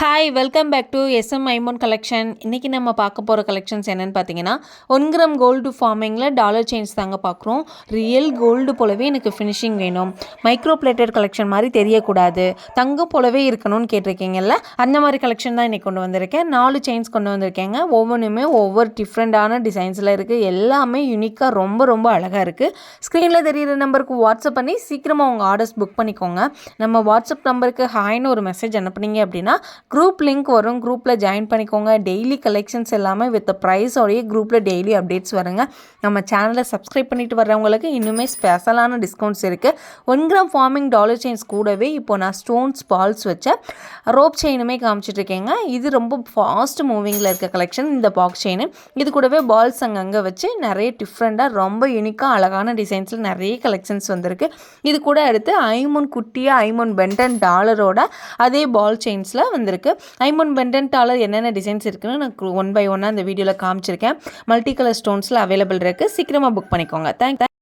Hi welcome back to SM Aimon collection இன்றைக்கி நம்ம பார்க்க போகிற கலெக்ஷன்ஸ் என்னென்னு பார்த்தீங்கன்னா ஒன் கிராம் கோல்டு ஃபார்மிங்கில் டாலர் செயின்ஸ் தாங்க பார்க்குறோம். ரியல் கோல்டு போலவே எனக்கு ஃபினிஷிங் வேணும். மைக்ரோ பிளேட்டட் கலெக்ஷன் மாதிரி தெரியக்கூடாது. தங்கம் போலவே இருக்கணும்னு கேட்டிருக்கீங்கல்ல அந்த மாதிரி கலெக்ஷன் தான் இன்றைக்கி கொண்டு வந்திருக்கேன். நாலு செயின்ஸ் கொண்டு வந்திருக்கேங்க. ஒவ்வொன்றுமே ஒவ்வொரு டிஃப்ரெண்ட்டான டிசைன்ஸில் இருக்குது எல்லாமே யூனிக்காக ரொம்ப ரொம்ப அழகாக இருக்குது ஸ்க்ரீனில் தெரிகிற நம்பருக்கு வாட்ஸ்அப் பண்ணி சீக்கிரமாக உங்கள் ஆர்டர்ஸ் புக் பண்ணிக்கோங்க. நம்ம வாட்ஸ்அப் நம்பருக்கு ஹாய்னு ஒரு மெசேஜ் அனுப்புனீங்க அப்படின்னா குரூப் லிங்க் வரும். குரூப்பில் ஜாயின் பண்ணிக்கோங்க. டெய்லி கலெக்ஷன்ஸ் எல்லாமே வித் ப்ரைஸோடைய குரூப்பில் டெய்லி அப்டேட்ஸ் வருங்க. நம்ம சேனலை சப்ஸ்கிரைப் பண்ணிட்டு வர்றவங்களுக்கு இன்னுமே ஸ்பெஷலான டிஸ்கவுண்ட்ஸ் இருக்குது one gram forming dollar chains கூடவே இப்போ நான் ஸ்டோன்ஸ் பால்ஸ் வச்ச ரோப் செயினுமே காமிச்சிட்ருக்கேங்க இது ரொம்ப ஃபாஸ்ட் மூவிங்கில் இருக்க கலெக்ஷன் இந்த பாக்ஸ் செயின் இது கூடவே பால்ஸ் அங்கங்கே வச்சு நிறைய டிஃப்ரெண்ட்டாக ரொம்ப யூனிக்காக அழகான டிசைன்ஸில் நிறைய கலெக்ஷன்ஸ் வந்திருக்கு. இது கூட அடுத்து ஐமோன் குட்டியாக ஐமோன் பென்டன் டாலரோட அதே பால் செயின்ஸில் வந்திருக்கு. இருக்குது ஐமோன் பெண்டன் டாலர் என்னென்ன டிசைன்ஸ் இருக்குன்னு நான் ஒன் பை ஒன்னாக அந்த வீடியோவில் காமிச்சிருக்கேன். மல்டி கலர் ஸ்டோன்ஸில் அவைலபிள் இருக்குது சீக்கிரமாக புக் பண்ணிக்கோங்க. தேங்க்